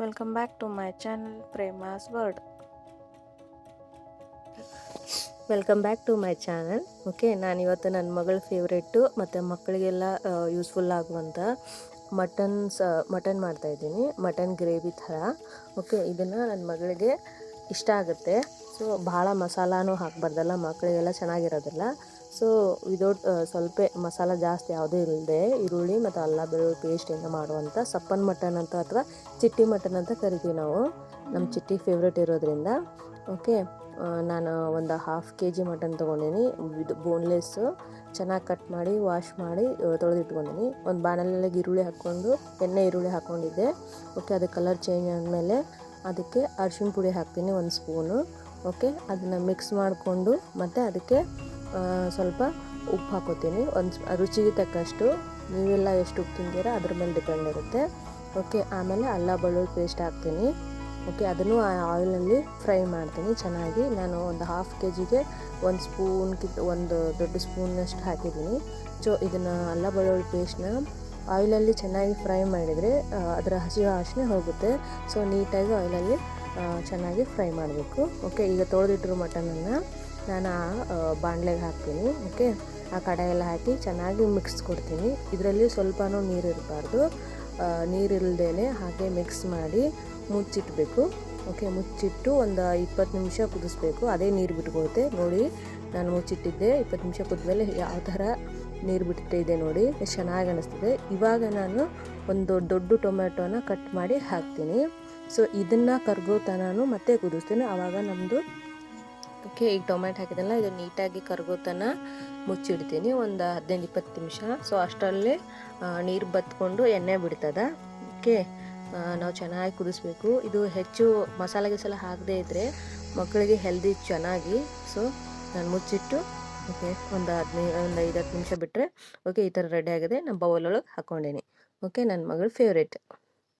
Welcome back to my channel Prema's world welcome back to my channel okay ನಾನು ಇವತ್ತು ನನ್ನ ಮಗಳ favourite ಮತ್ತು ಮಕ್ಕಳಿಗೆಲ್ಲ ಯೂಸ್ಫುಲ್ ಆಗುವಂಥ ಮಟನ್ ಸ ಮಟನ್ ಮಾಡ್ತಾಯಿದ್ದೀನಿ ಮಟನ್ ಗ್ರೇವಿ ಥರ. ಓಕೆ ಇದನ್ನು ನನ್ನ ಮಗಳಿಗೆ ಇಷ್ಟ ಆಗುತ್ತೆ. ಸೊ ಭಾಳ ಮಸಾಲಾನೂ ಹಾಕಬಾರ್ದಲ್ಲ ಮಕ್ಕಳಿಗೆಲ್ಲ ಚೆನ್ನಾಗಿರೋದಿಲ್ಲ. ಸೊ ವಿದೌಟ್ ಸ್ವಲ್ಪ ಮಸಾಲ ಜಾಸ್ತಿ ಯಾವುದೂ ಇಲ್ಲದೆ ಈರುಳ್ಳಿ ಮತ್ತು ಅಲ್ಲ ಬೆಳ್ಳುಳ್ಳಿ ಪೇಸ್ಟಿಂದ ಮಾಡುವಂಥ ಸಪ್ಪನ್ ಮಟನ್ ಅಂತ ಅಥವಾ ಚಿಟ್ಟಿ ಮಟನ್ ಅಂತ ಕರಿತೀವಿ ನಾವು. ನಮ್ಮ ಚಿಟ್ಟಿ ಫೇವ್ರೆಟ್ ಇರೋದ್ರಿಂದ. ಓಕೆ ನಾನು ಒಂದು ಹಾಫ್ ಕೆ ಜಿ ಮಟನ್ ತೊಗೊಂಡಿನಿ. ಇದು ಬೋನ್ಲೆಸ್ಸು ಚೆನ್ನಾಗಿ ಕಟ್ ಮಾಡಿ ವಾಶ್ ಮಾಡಿ ತೊಳೆದಿಟ್ಕೊಂಡಿನಿ. ಒಂದು ಬಾಣಲೆಗೆ ಈರುಳ್ಳಿ ಹಾಕ್ಕೊಂಡು, ಎಣ್ಣೆ ಈರುಳ್ಳಿ ಹಾಕ್ಕೊಂಡಿದ್ದೆ. ಓಕೆ ಅದು ಕಲರ್ ಚೇಂಜ್ ಆದಮೇಲೆ ಅದಕ್ಕೆ ಅರ್ಶಿಣ ಪುಡಿ ಹಾಕ್ತೀನಿ, ಒಂದು ಸ್ಪೂನು ಓಕೆ? ಅದನ್ನು ಮಿಕ್ಸ್ ಮಾಡಿಕೊಂಡು ಮತ್ತು ಅದಕ್ಕೆ ಸ್ವಲ್ಪ ಉಪ್ಪು ಹಾಕೋತೀನಿ. ಒಂದು ರುಚಿಗೆ ತಕ್ಕಷ್ಟು. ನೀವೆಲ್ಲ ಎಷ್ಟು ಉಪ್ಪು ತಿಂತೀರಾ ಅದ್ರ ಮೇಲೆ ಡಿಪೆಂಡ್ ಇರುತ್ತೆ. ಓಕೆ? ಆಮೇಲೆ ಅಲ್ಲ ಬೆಳ್ಳುಳ್ಳಿ ಪೇಸ್ಟ್ ಹಾಕ್ತೀನಿ. ಓಕೆ? ಅದನ್ನು ಆ ಆಯಿಲಲ್ಲಿ ಫ್ರೈ ಮಾಡ್ತೀನಿ ಚೆನ್ನಾಗಿ. ನಾನು ಒಂದು ಹಾಫ್ ಕೆ ಜಿಗೆ ಒಂದು ಸ್ಪೂನ್ಗಿಂತ ಒಂದು ದೊಡ್ಡ ಸ್ಪೂನಷ್ಟು ಹಾಕಿದ್ದೀನಿ. ಸೊ ಇದನ್ನು ಅಲ್ಲ ಬೆಳ್ಳುಳ್ಳಿ ಪೇಸ್ಟ್ನ ಆಯಿಲಲ್ಲಿ ಚೆನ್ನಾಗಿ ಫ್ರೈ ಮಾಡಿದರೆ ಅದರ ಹಸಿ ವಾಸನೆ ಹೋಗುತ್ತೆ ಸೊ ನೀಟಾಗಿ ಆಯಿಲಲ್ಲಿ ಚೆನ್ನಾಗಿ ಫ್ರೈ ಮಾಡಬೇಕು. ಓಕೆ ಈಗ ತೊಳೆದಿಟ್ಟಿರೋ ಮಟನನ್ನು ನಾನು, ಆ, ಬಾಣಲೆಗೆ ಹಾಕ್ತೀನಿ. ಓಕೆ ಆ ಕಡಾಯೆಲ್ಲ ಹಾಕಿ ಚೆನ್ನಾಗಿ ಮಿಕ್ಸ್ ಕೊಡ್ತೀನಿ. ಇದರಲ್ಲಿ ಸ್ವಲ್ಪನೂ ನೀರು ಇರಬಾರ್ದು. ನೀರಿಲ್ದೇ ಹಾಗೆ ಮಿಕ್ಸ್ ಮಾಡಿ ಮುಚ್ಚಿಟ್ಬೇಕು. ಓಕೆ ಮುಚ್ಚಿಟ್ಟು ಒಂದು ಇಪ್ಪತ್ತು ನಿಮಿಷ ಕುದಿಸ್ಬೇಕು. ಅದೇ ನೀರು ಬಿಟ್ಕೊಳುತ್ತೆ ನೋಡಿ, ನಾನು ಮುಚ್ಚಿಟ್ಟಿದ್ದೆ. ಇಪ್ಪತ್ತು ನಿಮಿಷ ಕುದ್ಮೇಲೆ ಯಾವ ಥರ ನೀರು ಬಿಟ್ಟಿದೆ ನೋಡಿ. ಚೆನ್ನಾಗಿ ಅನ್ನಿಸ್ತಿದೆ ಇವಾಗ ನಾನು ಒಂದು ದೊಡ್ಡ ಟೊಮೆಟೊನ ಕಟ್ ಮಾಡಿ ಹಾಕ್ತೀನಿ. ಸೊ ಇದನ್ನು ಕರ್ಗೋ ತನಾನು ಮತ್ತೆ ಕುದಿಸ್ತೀನಿ. ಆವಾಗ ನಮ್ಮದು ಓಕೆ, ಈಗ ಟೊಮೆಟೊ ಹಾಕಿದಲ್ಲ ಇದು ನೀಟಾಗಿ ಕರ್ಗೋತನ ಮುಚ್ಚಿಡ್ತೀನಿ. ಒಂದು ಹದಿನೈದು ಇಪ್ಪತ್ತು ನಿಮಿಷ. ಸೊ ಅಷ್ಟರಲ್ಲೇ ನೀರು ಬತ್ಕೊಂಡು ಎಣ್ಣೆ ಬಿಡ್ತದೆ. ಓಕೆ ನಾವು ಚೆನ್ನಾಗಿ ಕುದಿಸ್ಬೇಕು. ಇದು ಹೆಚ್ಚು ಮಸಾಲೆ ಗಿಸಲ ಹಾಕದೇ ಇದ್ದರೆ ಮಕ್ಕಳಿಗೆ ಹೆಲ್ದಿ ಚೆನ್ನಾಗಿ. ಸೊ ನಾನು ಮುಚ್ಚಿಟ್ಟು, ಓಕೆ, ಒಂದು ಹದಿನೈದು ಒಂದು ಐದು ಹತ್ತು ನಿಮಿಷ ಬಿಟ್ಟರೆ ಓಕೆ, ಈ ಥರ ರೆಡಿ ಆಗಿದೆ. ನಾನು ಬೌಲ್ ಒಳಗೆ ಹಾಕ್ಕೊಂಡೀನಿ ಓಕೆ ನನ್ನ ಮಗಳ ಫೇವ್ರೇಟ್